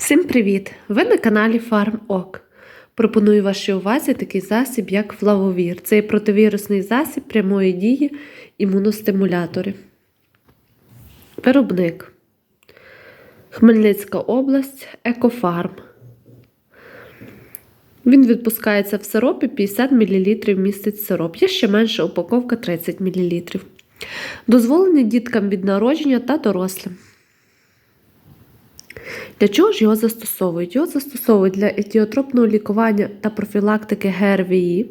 Всім привіт! Ви на каналі FarmOk. Пропоную вашій увазі такий засіб, як Флавовір. Це є противірусний засіб прямої дії імуностимулятори. Виробник Хмельницька область, Екофарм. Він відпускається в сиропі 50 мл містить сироп. Є ще менша упаковка 30 мл. Дозволений діткам від народження та дорослим. Для чого ж його застосовують? Його застосовують для етіотропного лікування та профілактики ГРВІ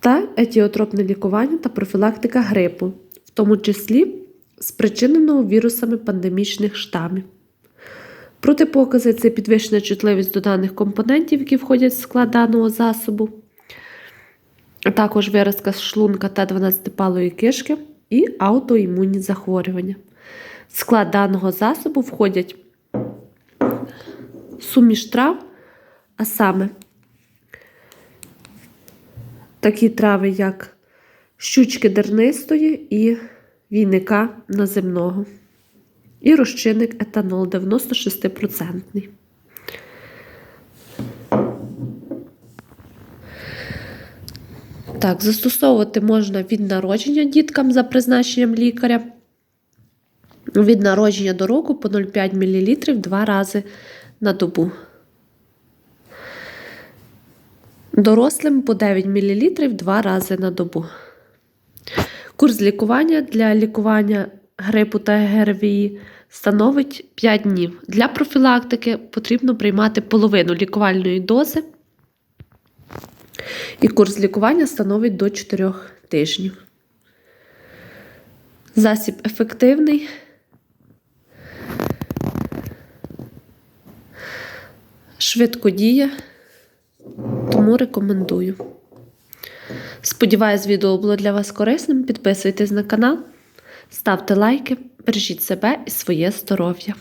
та етіотропне лікування та профілактика грипу, в тому числі спричиненого вірусами пандемічних штамів. Протипокази це підвищена чутливість до даних компонентів, які входять в склад даного засобу, а також виразка шлунка та 12-палої кишки і аутоімунні захворювання. В склад даного засобу входять суміш трав, а саме такі трави, як щучки дернистої і війника наземного. І розчинник етанол 96%. Так, застосовувати можна від народження діткам за призначенням лікаря. Від народження до року по 0,5 мл два рази на добу. Дорослим по 9 мл два рази на добу. Курс лікування для лікування грипу та ГРВІ становить 5 днів. Для профілактики потрібно приймати половину лікувальної дози. І курс лікування становить до 4 тижнів. Засіб ефективний. Швидко діє, тому рекомендую. Сподіваюсь, відео було для вас корисним. Підписуйтесь на канал, ставте лайки, бережіть себе і своє здоров'я.